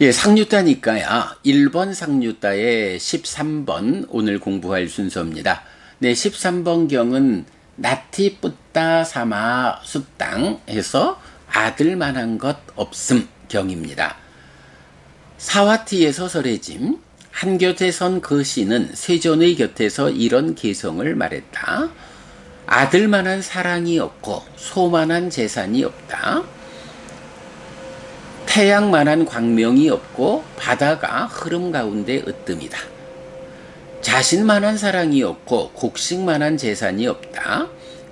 예, 상류따니까야 1번 상류따의 13번 오늘 공부할 순서입니다. 네, 13번 경은 나티 뿌따 사마 숫당 해서 아들 만한 것 없음 경입니다. 사와티의 소설의 짐 한 곁에 선 그 시는 세존의 곁에서 이런 개성을 말했다. 아들만한 사랑이 없고 소만한 재산이 없다. 태양만한 광명이 없고 바다가 흐름 가운데 으뜸이다. 자신만한 사랑이 없고 곡식만한 재산이 없다.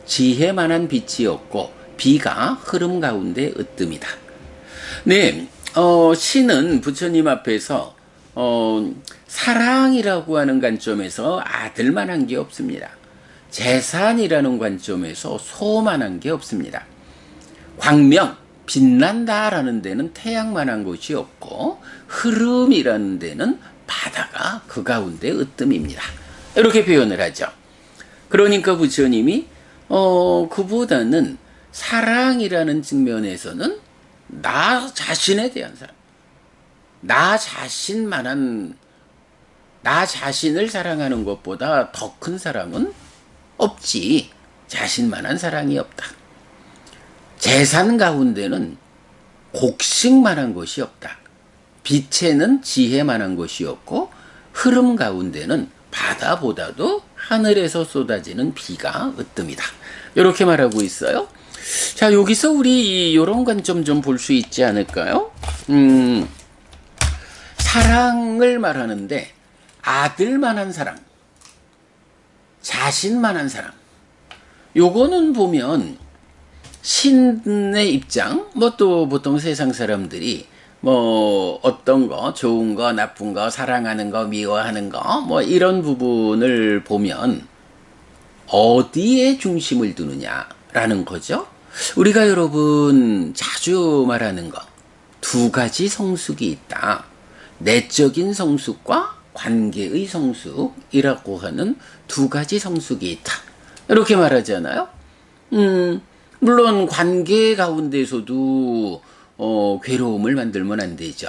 지혜만한 빛이 없고 비가 흐름 가운데 으뜸이다. 네, 어, 시는 부처님 앞에서 어, 사랑이라고 하는 관점에서 아들만한 게 없습니다. 재산이라는 관점에서 소만한 게 없습니다. 광명, 빛난다라는 데는 태양만한 것이 없고 흐름이라는 데는 바다가 그 가운데 으뜸입니다. 이렇게 표현을 하죠. 그러니까 부처님이 어 그보다는 사랑이라는 측면에서는 나 자신에 대한 사랑, 나 자신만한 나 자신을 사랑하는 것보다 더 큰 사랑은 없지. 자신만한 사랑이 없다. 재산 가운데는 곡식만한 것이 없다. 빛에는 지혜만한 것이 없고 흐름 가운데는 바다보다도 하늘에서 쏟아지는 비가 으뜸이다. 이렇게 말하고 있어요. 자, 여기서 우리 이런 관점 좀 볼 수 있지 않을까요? 음, 사랑을 말하는데 아들만한 사랑, 자신만한 사랑. 요거는 보면 신의 입장, 뭐 또 보통 세상 사람들이 뭐 어떤 거, 좋은 거, 나쁜 거, 사랑하는 거, 미워하는 거, 뭐 이런 부분을 보면 어디에 중심을 두느냐라는 거죠. 우리가 여러분 자주 말하는 거, 두 가지 성숙이 있다. 내적인 성숙과 관계의 성숙이라고 하는 두 가지 성숙이 있다. 이렇게 말하잖아요. 음, 물론 관계 가운데서도 어, 괴로움을 만들면 안 되죠.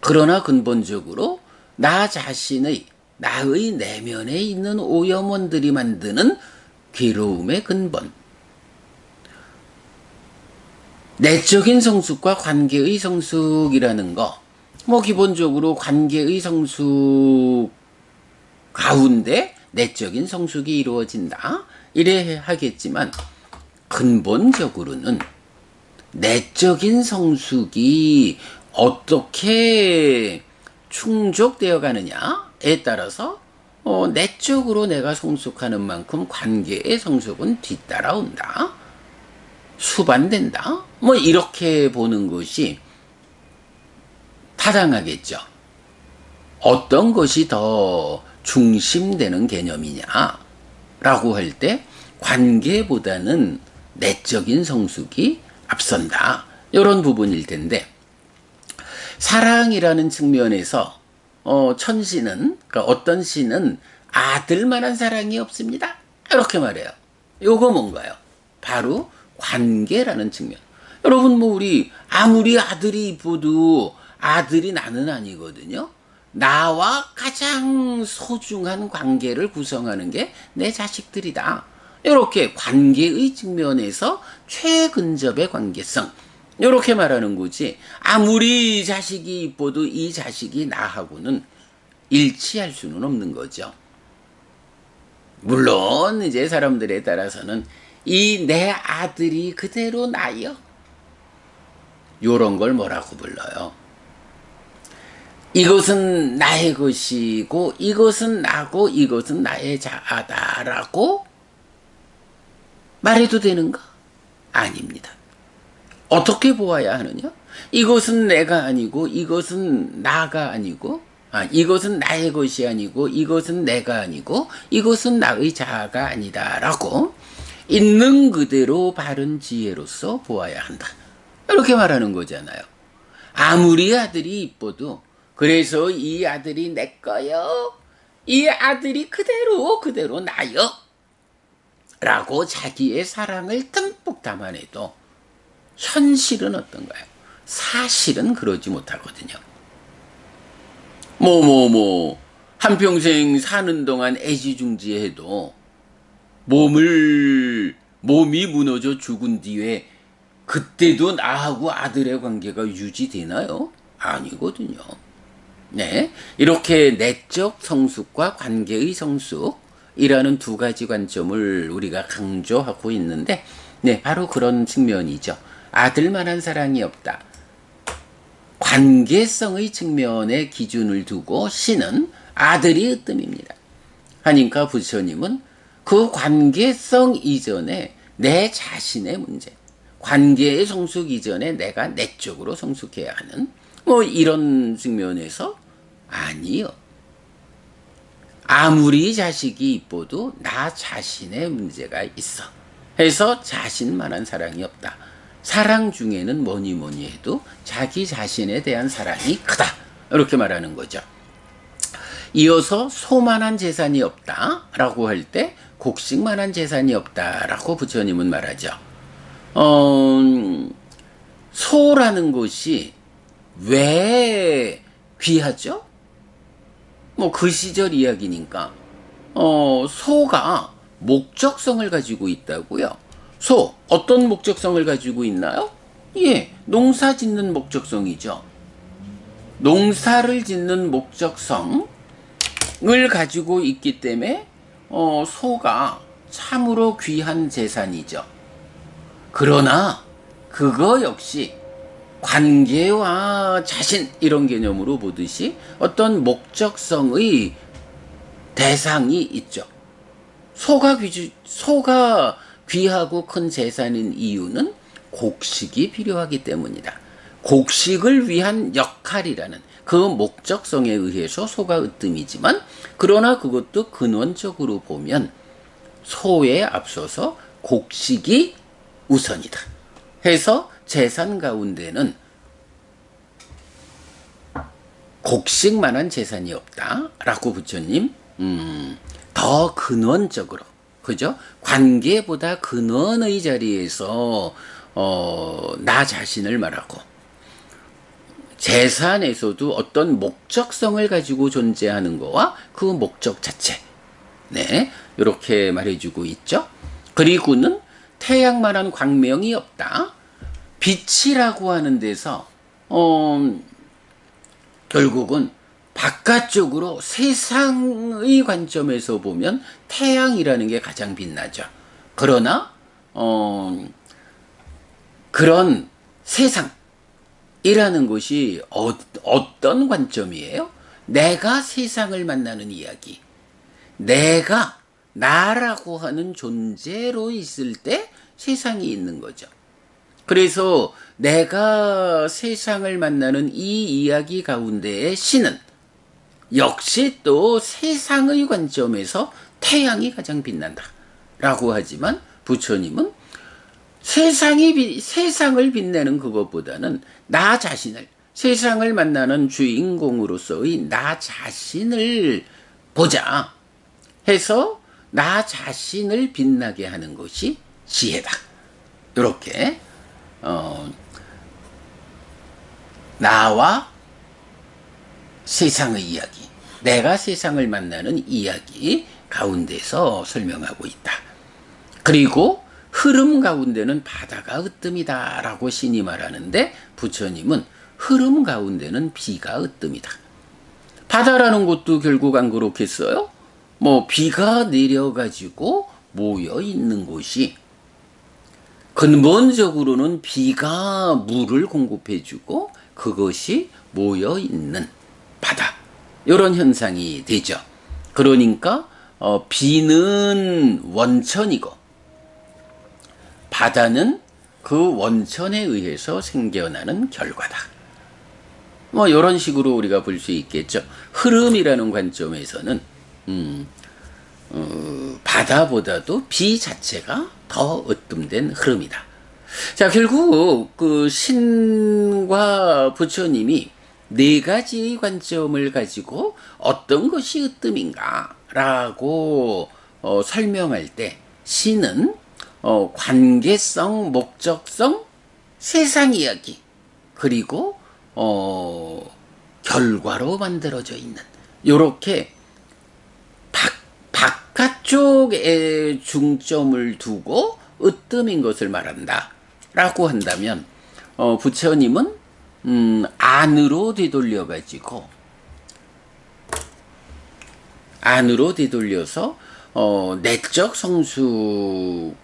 그러나 근본적으로 나 자신의 나의 내면에 있는 오염원들이 만드는 괴로움의 근본. 내적인 성숙과 관계의 성숙이라는 거, 뭐 기본적으로 관계의 성숙 가운데 내적인 성숙이 이루어진다. 이래 하겠지만, 근본적으로는 내적인 성숙이 어떻게 충족되어 가느냐에 따라서 어, 내적으로 내가 성숙하는 만큼 관계의 성숙은 뒤따라온다. 수반된다. 뭐 이렇게 보는 것이 타당하겠죠. 어떤 것이 더 중심되는 개념이냐라고 할 때 관계보다는 내적인 성숙이 앞선다. 이런 부분일 텐데 사랑이라는 측면에서 어, 천시는 그러니까 어떤 시는 아들만한 사랑이 없습니다. 이렇게 말해요. 요거 뭔가요? 바로 관계라는 측면. 여러분 뭐 우리 아무리 아들이 이뻐도 아들이 나는 아니거든요. 나와 가장 소중한 관계를 구성하는 게 내 자식들이다. 이렇게 관계의 측면에서 최근접의 관계성. 이렇게 말하는 거지. 아무리 자식이 이뻐도 이 자식이 나하고는 일치할 수는 없는 거죠. 물론 이제 사람들에 따라서는 이 내 아들이 그대로 나요. 요런 걸 뭐라고 불러요? 이것은 나의 것이고 이것은 나고 이것은 나의 자아다라고 말해도 되는가? 아닙니다. 어떻게 보아야 하느냐? 이것은 내가 아니고 이것은 나가 아니고 아, 이것은 나의 것이 아니고 이것은 내가 아니고 이것은 나의 자아가 아니다라고 있는 그대로 바른 지혜로서 보아야 한다. 이렇게 말하는 거잖아요. 아무리 아들이 이뻐도 그래서 이 아들이 내 거요. 이 아들이 그대로 그대로 나요. 라고 자기의 사랑을 듬뿍 담아내도 현실은 어떤가요? 사실은 그러지 못하거든요. 뭐, 뭐, 뭐, 한평생 사는 동안 애지중지해도 몸을, 몸이 무너져 죽은 뒤에 그때도 나하고 아들의 관계가 유지되나요? 아니거든요. 네. 이렇게 내적 성숙과 관계의 성숙 이라는 두 가지 관점을 우리가 강조하고 있는데, 네, 바로 그런 측면이죠. 아들만한 사랑이 없다. 관계성의 측면의 기준을 두고 신은 아들이 으뜸입니다. 하니까 부처님은 그 관계성 이전에 내 자신의 문제, 관계의 성숙 이전에 내가 내적으로 성숙해야 하는 뭐 이런 측면에서 아니요. 아무리 자식이 이뻐도 나 자신의 문제가 있어. 해서 자신만한 사랑이 없다. 사랑 중에는 뭐니 뭐니 해도 자기 자신에 대한 사랑이 크다. 이렇게 말하는 거죠. 이어서 소만한 재산이 없다 라고 할 때 곡식만한 재산이 없다 라고 부처님은 말하죠. 어, 소라는 것이 왜 귀하죠? 뭐 그 시절 이야기니까 어, 소가 목적성을 가지고 있다고요. 소 어떤 목적성을 가지고 있나요? 예, 농사 짓는 목적성이죠. 농사를 짓는 목적성을 가지고 있기 때문에 어, 소가 참으로 귀한 재산이죠. 그러나 그거 역시 관계와 자신 이런 개념으로 보듯이 어떤 목적성의 대상이 있죠. 소가 귀주, 소가 귀하고 큰 재산인 이유는 곡식이 필요하기 때문이다. 곡식을 위한 역할이라는 그 목적성에 의해서 소가 으뜸이지만 그러나 그것도 근원적으로 보면 소에 앞서서 곡식이 우선이다. 해서 재산 가운데는 곡식만한 재산이 없다라고 부처님 음, 더 근원적으로 그죠? 관계보다 근원의 자리에서 어, 나 자신을 말하고 재산에서도 어떤 목적성을 가지고 존재하는 거와 그 목적 자체 네 이렇게 말해주고 있죠. 그리고는 태양만한 광명이 없다. 빛이라고 하는 데서 어, 결국은 바깥쪽으로 세상의 관점에서 보면 태양이라는 게 가장 빛나죠. 그러나 어, 그런 세상이라는 것이 어, 어떤 관점이에요? 내가 세상을 만나는 이야기. 내가 나라고 하는 존재로 있을 때 세상이 있는 거죠. 그래서 내가 세상을 만나는 이 이야기 가운데에 신은 역시 또 세상의 관점에서 태양이 가장 빛난다. 라고 하지만 부처님은 세상이, 비, 세상을 빛내는 그것보다는 나 자신을, 세상을 만나는 주인공으로서의 나 자신을 보자 해서 나 자신을 빛나게 하는 것이 지혜다. 이렇게 어, 나와 세상의 이야기, 내가 세상을 만나는 이야기 가운데서 설명하고 있다. 그리고 흐름 가운데는 바다가 으뜸이다 라고 신이 말하는데 부처님은 흐름 가운데는 비가 으뜸이다. 바다라는 것도 결국 안 그렇겠어요? 뭐 비가 내려가지고 모여 있는 곳이 근본적으로는 비가 물을 공급해주고 그것이 모여 있는 바다 이런 현상이 되죠. 그러니까 어, 비는 원천이고 바다는 그 원천에 의해서 생겨나는 결과다. 뭐 이런 식으로 우리가 볼 수 있겠죠. 흐름이라는 관점에서는 음, 어, 바다보다도 비 자체가 더 으뜸된 흐름이다. 자, 결국 그 신과 부처님이 네 가지의 관점을 가지고 어떤 것이 으뜸인가라고 어, 설명할 때 신은 어, 관계성, 목적성, 세상 이야기 그리고 어, 결과로 만들어져 있는 요렇게 바, 바깥쪽에 중점을 두고 으뜸인 것을 말한다 라고 한다면 어, 부처님은 음, 안으로 되돌려 가지고 안으로 되돌려서 어, 내적 성숙과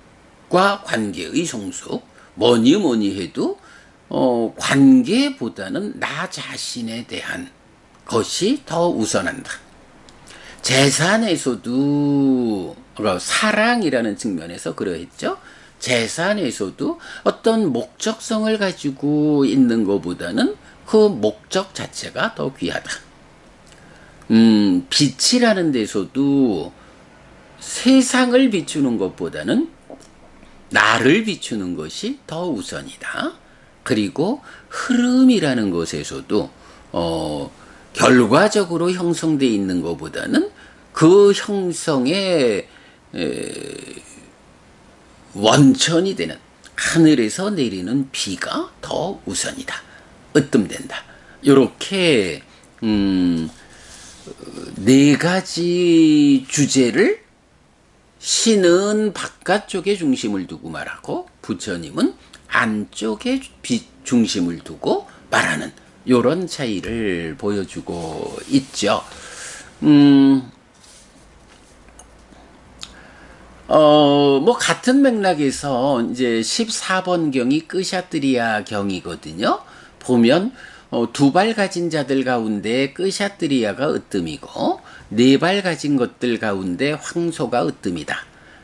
관계의 성숙 뭐니 뭐니 해도 어, 관계보다는 나 자신에 대한 것이 더 우선한다. 재산에서도 사랑이라는 측면에서 그러했죠. 재산에서도 어떤 목적성을 가지고 있는 것보다는 그 목적 자체가 더 귀하다. 음, 빛이라는 데서도 세상을 비추는 것보다는 나를 비추는 것이 더 우선이다. 그리고 흐름이라는 것에서도 어, 결과적으로 형성되어 있는 것보다는 그 형성의 에, 원천이 되는 하늘에서 내리는 비가 더 우선이다. 으뜸된다. 이렇게 음, 네 가지 주제를 신은 바깥쪽에 중심을 두고 말하고 부처님은 안쪽에 중심을 두고 말하는 이런 차이를 보여주고 있죠. 음, 어, 뭐, 같은 맥락에서 이제 14번 경이 끄샤트리아 경이거든요. 보면, 어, 두 발 가진 자들 가운데 끄샤트리아가 으뜸이고, 네 발 가진 것들 가운데 황소가 으뜸이다.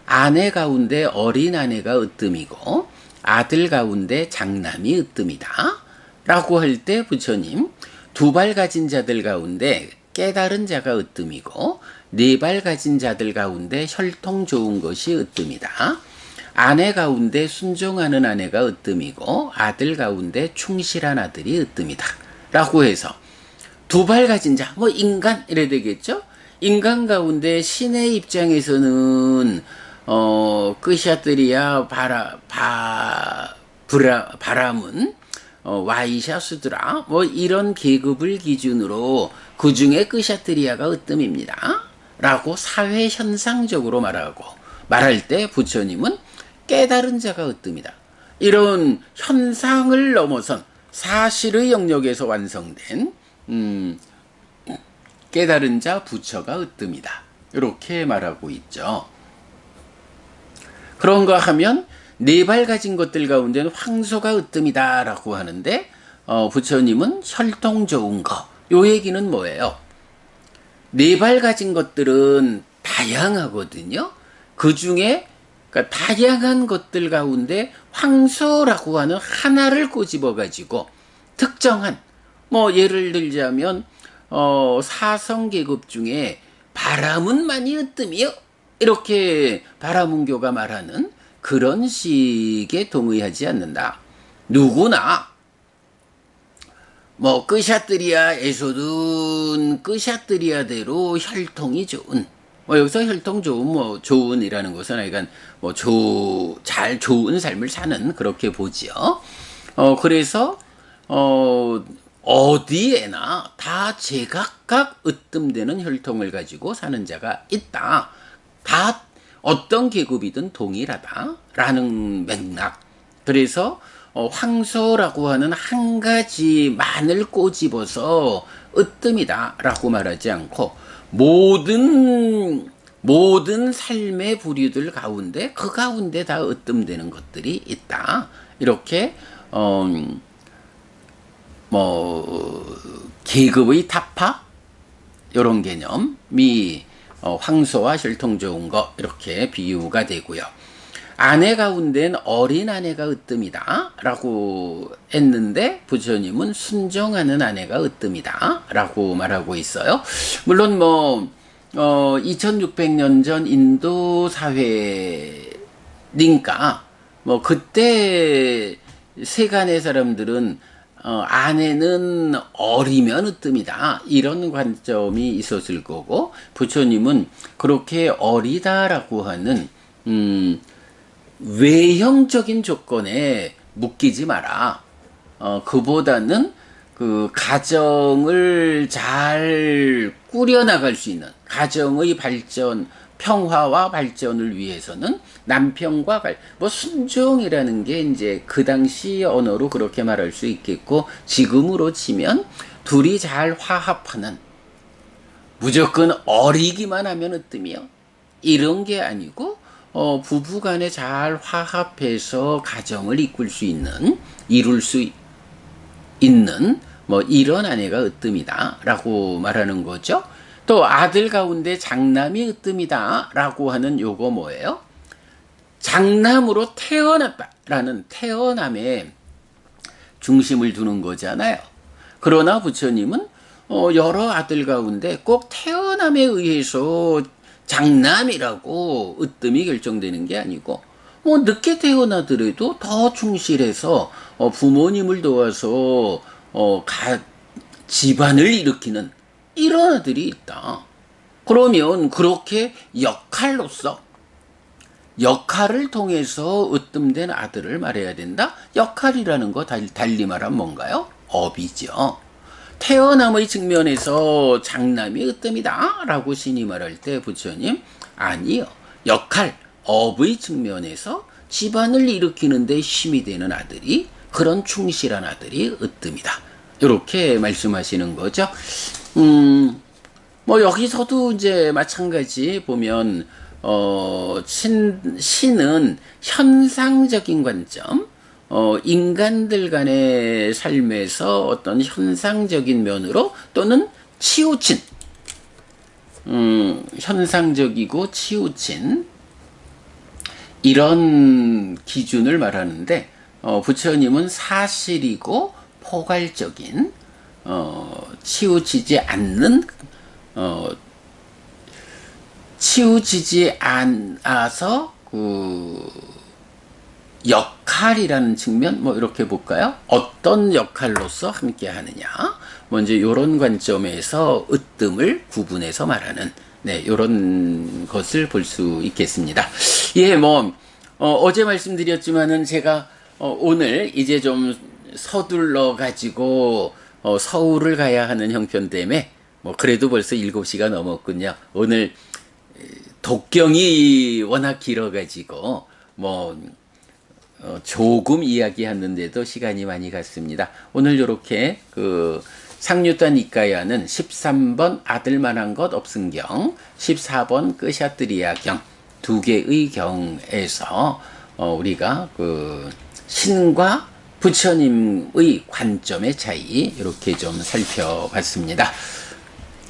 아내 가운데 어린 아내가 으뜸이고, 아들 가운데 장남이 으뜸이다. 라고 할 때 부처님, 두 발 가진 자들 가운데 깨달은 자가 으뜸이고, 네 발 가진 자들 가운데 혈통 좋은 것이 으뜸이다. 아내 가운데 순종하는 아내가 으뜸이고, 아들 가운데 충실한 아들이 으뜸이다. 라고 해서, 두 발 가진 자, 뭐 인간, 이래 되겠죠? 인간 가운데 신의 입장에서는 어, 끄샤들이야 바라, 바, 브라, 바람은, 어, 와이샤 수드라, 뭐 이런 계급을 기준으로 그 중에 끄샤트리아가 으뜸입니다. 라고 사회 현상적으로 말하고, 말할 때 부처님은 깨달은 자가 으뜸이다. 이런 현상을 넘어선 사실의 영역에서 완성된, 음, 깨달은 자 부처가 으뜸이다. 이렇게 말하고 있죠. 그런가 하면 네발 가진 것들 가운데는 황소가 으뜸이다 라고 하는데 어, 부처님은 혈통 좋은 거. 요 얘기는 뭐예요? 네발 가진 것들은 다양하거든요. 그 중에 그러니까 다양한 것들 가운데 황소라고 하는 하나를 꼬집어 가지고 특정한 뭐 예를 들자면 어, 사성 계급 중에 바람은 많이 으뜸이요. 이렇게 바라문교가 말하는 그런 식에 동의하지 않는다. 누구나 뭐 끄샤트리아에서든 끄샤트리아대로 혈통이 좋은 뭐 여기서 혈통 좋은 뭐 좋은이라는 것은 하여간 뭐잘 좋은 삶을 사는 그렇게 보지요. 어 그래서 어 어디에나 다 제각각 으뜸되는 혈통을 가지고 사는 자가 있다. 다 어떤 계급이든 동일하다라는 맥락. 그래서 어, 황소라고 하는 한 가지만을 꼬집어서 으뜸이다라고 말하지 않고 모든 모든 삶의 부류들 가운데 그 가운데 다 으뜸되는 것들이 있다. 이렇게 어, 뭐 계급의 타파 이런 개념이 어, 황소와 혈통 좋은 것 이렇게 비유가 되고요. 아내 가운데는 어린 아내가 으뜸이다 라고 했는데 부처님은 순정하는 아내가 으뜸이다 라고 말하고 있어요. 물론 뭐 어, 2600년 전 인도 사회니까 뭐 그때 세간의 사람들은 어, 아내는 어리면 으뜸이다. 이런 관점이 있었을 거고, 부처님은 그렇게 어리다라고 하는, 음, 외형적인 조건에 묶이지 마라. 어, 그보다는 그 가정을 잘 꾸려나갈 수 있는 가정의 발전, 평화와 발전을 위해서는 남편과 갈, 뭐 순종이라는 게 이제 그 당시 언어로 그렇게 말할 수 있겠고 지금으로 치면 둘이 잘 화합하는 무조건 어리기만 하면 으뜸이요. 이런 게 아니고 어, 부부간에 잘 화합해서 가정을 이끌 수 있는 이룰 수 있- 있는 뭐 이런 아내가 으뜸이다 라고 말하는 거죠. 또 아들 가운데 장남이 으뜸이다 라고 하는 요거 뭐예요? 장남으로 태어났다라는 태어남에 중심을 두는 거잖아요. 그러나 부처님은 어, 여러 아들 가운데 꼭 태어남에 의해서 장남이라고 으뜸이 결정되는 게 아니고 뭐 늦게 태어나더라도 더 충실해서 어, 부모님을 도와서 어, 가, 집안을 일으키는 이런 아들이 있다. 그러면 그렇게 역할로서 역할을 통해서 으뜸된 아들을 말해야 된다. 역할이라는 거 달- 달리 말하면 뭔가요? 업이죠. 태어남의 측면에서 장남이 으뜸이다 라고 신이 말할 때 부처님 아니요 역할 업의 측면에서 집안을 일으키는 데 힘이 되는 아들이 그런 충실한 아들이 으뜸이다. 이렇게 말씀하시는 거죠. 음, 뭐 여기서도 이제 마찬가지 보면 어, 신, 신은 현상적인 관점, 어, 인간들 간의 삶에서 어떤 현상적인 면으로 또는 치우친, 음, 현상적이고 치우친 이런 기준을 말하는데 어, 부처님은 사실이고 포괄적인 어, 치우치지 않는 어, 치우치지 않아서 그 역할이라는 측면 뭐 이렇게 볼까요? 어떤 역할로서 함께 하느냐 먼저 이런 관점에서 으뜸을 구분해서 말하는 네 이런 것을 볼 수 있겠습니다. 예, 뭐 어, 제 말씀드렸지만은 제가 어, 오늘 이제 좀 서둘러 가지고 어, 서울을 가야 하는 형편 때문에 뭐 그래도 벌써 7시가 넘었군요. 오늘 독경이 워낙 길어가지고 뭐 어, 조금 이야기했는데도 시간이 많이 갔습니다. 오늘 이렇게 그 상류단 이가야는 13번 아들만한 것 없은경, 14번 끄샤뜨리야 경 두 개의 경에서 어, 우리가 그 신과 부처님의 관점의 차이 이렇게 좀 살펴봤습니다.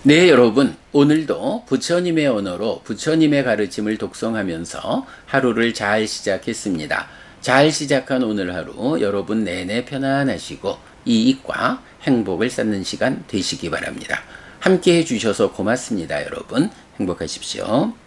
네, 여러분. 오늘도 부처님의 언어로 부처님의 가르침을 독성하면서 하루를 잘 시작했습니다. 잘 시작한 오늘 하루 여러분 내내 편안하시고 이익과 행복을 쌓는 시간 되시기 바랍니다. 함께 해주셔서 고맙습니다, 여러분. 행복하십시오.